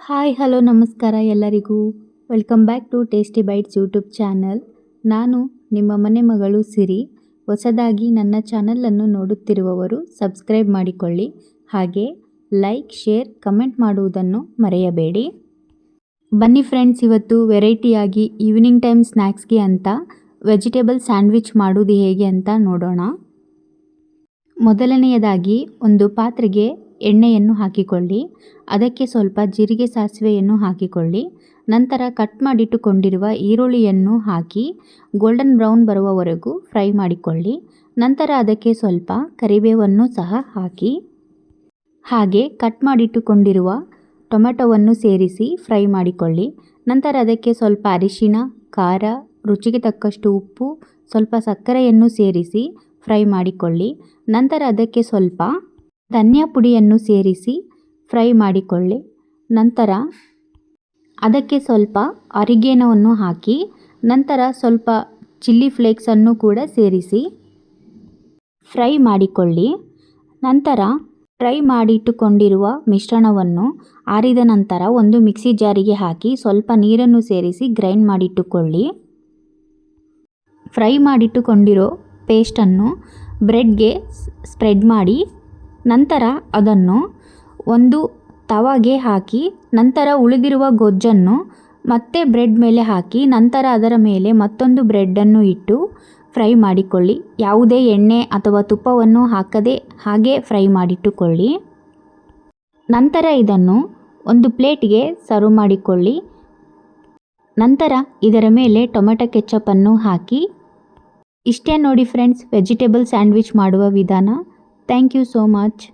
Hi, hello, ನಮಸ್ಕಾರ ಎಲ್ಲರಿಗೂ. Welcome back to Tasty Bites YouTube channel ನಾನು ನಿಮ್ಮ ಮನೆ ಮಗಳು ಸಿರಿ. ಹೊಸದಾಗಿ ನನ್ನ ಚಾನಲನ್ನು ನೋಡುತ್ತಿರುವವರು ಸಬ್ಸ್ಕ್ರೈಬ್ ಮಾಡಿಕೊಳ್ಳಿ. ಹಾಗೆ ಲೈಕ್ ಶೇರ್ ಕಮೆಂಟ್ ಮಾಡುವುದನ್ನು ಮರೆಯಬೇಡಿ. ಬನ್ನಿ ಫ್ರೆಂಡ್ಸ್ ಇವತ್ತು ವೆರೈಟಿಯಾಗಿ ಈವ್ನಿಂಗ್ ಟೈಮ್ ಸ್ನ್ಯಾಕ್ಸ್ಗೆ ಅಂತ ವೆಜಿಟೇಬಲ್ ಸ್ಯಾಂಡ್ವಿಚ್ ಮಾಡೋದು ಹೇಗೆ ಅಂತ ನೋಡೋಣ. ಮೊದಲನೆಯದಾಗಿ ಒಂದು ಪಾತ್ರೆಗೆ ಎಣ್ಣೆಯನ್ನು ಹಾಕಿಕೊಳ್ಳಿ. ಅದಕ್ಕೆ ಸ್ವಲ್ಪ ಜೀರಿಗೆ ಸಾಸಿವೆಯನ್ನು ಹಾಕಿಕೊಳ್ಳಿ. ನಂತರ ಕಟ್ ಮಾಡಿಟ್ಟುಕೊಂಡಿರುವ ಈರುಳ್ಳಿಯನ್ನು ಹಾಕಿ ಗೋಲ್ಡನ್ ಬ್ರೌನ್ ಬರುವವರೆಗೂ ಫ್ರೈ ಮಾಡಿಕೊಳ್ಳಿ. ನಂತರ ಅದಕ್ಕೆ ಸ್ವಲ್ಪ ಕರಿಬೇವನ್ನು ಸಹ ಹಾಕಿ. ಹಾಗೆ ಕಟ್ ಮಾಡಿಟ್ಟುಕೊಂಡಿರುವ ಟೊಮೆಟೊವನ್ನು ಸೇರಿಸಿ ಫ್ರೈ ಮಾಡಿಕೊಳ್ಳಿ. ನಂತರ ಅದಕ್ಕೆ ಸ್ವಲ್ಪ ಅರಿಶಿನ ಖಾರ, ರುಚಿಗೆ ತಕ್ಕಷ್ಟು ಉಪ್ಪು, ಸ್ವಲ್ಪ ಸಕ್ಕರೆಯನ್ನು ಸೇರಿಸಿ ಫ್ರೈ ಮಾಡಿಕೊಳ್ಳಿ. ನಂತರ ಅದಕ್ಕೆ ಸ್ವಲ್ಪ ಧನಿಯಾ ಪುಡಿಯನ್ನು ಸೇರಿಸಿ ಫ್ರೈ ಮಾಡಿಕೊಳ್ಳಿ. ನಂತರ ಅದಕ್ಕೆ ಸ್ವಲ್ಪ ಅರಿಗೇನವನ್ನು ಹಾಕಿ, ನಂತರ ಸ್ವಲ್ಪ ಚಿಲ್ಲಿ ಫ್ಲೇಕ್ಸನ್ನು ಕೂಡ ಸೇರಿಸಿ ಫ್ರೈ ಮಾಡಿಕೊಳ್ಳಿ. ನಂತರ ಫ್ರೈ ಮಾಡಿಟ್ಟುಕೊಂಡಿರುವ ಮಿಶ್ರಣವನ್ನು ಆರಿದ ನಂತರ ಒಂದು ಮಿಕ್ಸಿ ಜಾರಿಗೆ ಹಾಕಿ ಸ್ವಲ್ಪ ನೀರನ್ನು ಸೇರಿಸಿ ಗ್ರೈಂಡ್ ಮಾಡಿಟ್ಟುಕೊಳ್ಳಿ. ಫ್ರೈ ಮಾಡಿಟ್ಟುಕೊಂಡಿರೋ ಪೇಸ್ಟನ್ನು ಬ್ರೆಡ್ಗೆ ಸ್ಪ್ರೆಡ್ ಮಾಡಿ ನಂತರ ಅದನ್ನು ಒಂದು ತವಾಗೆ ಹಾಕಿ, ನಂತರ ಉಳಿದಿರುವ ಗೊಜ್ಜನ್ನು ಮತ್ತೆ ಬ್ರೆಡ್ ಮೇಲೆ ಹಾಕಿ, ನಂತರ ಅದರ ಮೇಲೆ ಮತ್ತೊಂದು ಬ್ರೆಡ್ಡನ್ನು ಇಟ್ಟು ಫ್ರೈ ಮಾಡಿಕೊಳ್ಳಿ. ಯಾವುದೇ ಎಣ್ಣೆ ಅಥವಾ ತುಪ್ಪವನ್ನು ಹಾಕದೆ ಹಾಗೆ ಫ್ರೈ ಮಾಡಿಟ್ಟುಕೊಳ್ಳಿ. ನಂತರ ಇದನ್ನು ಒಂದು ಪ್ಲೇಟ್ಗೆ ಸರ್ವ್ ಮಾಡಿಕೊಳ್ಳಿ. ನಂತರ ಇದರ ಮೇಲೆ ಟೊಮೆಟೊ ಕೆಚ್ಚಪ್ಪನ್ನು ಹಾಕಿ. ಇಷ್ಟೇ ನೋಡಿ ಫ್ರೆಂಡ್ಸ್, ವೆಜಿಟೇಬಲ್ ಸ್ಯಾಂಡ್ವಿಚ್ ಮಾಡುವ ವಿಧಾನ. Thank you so much.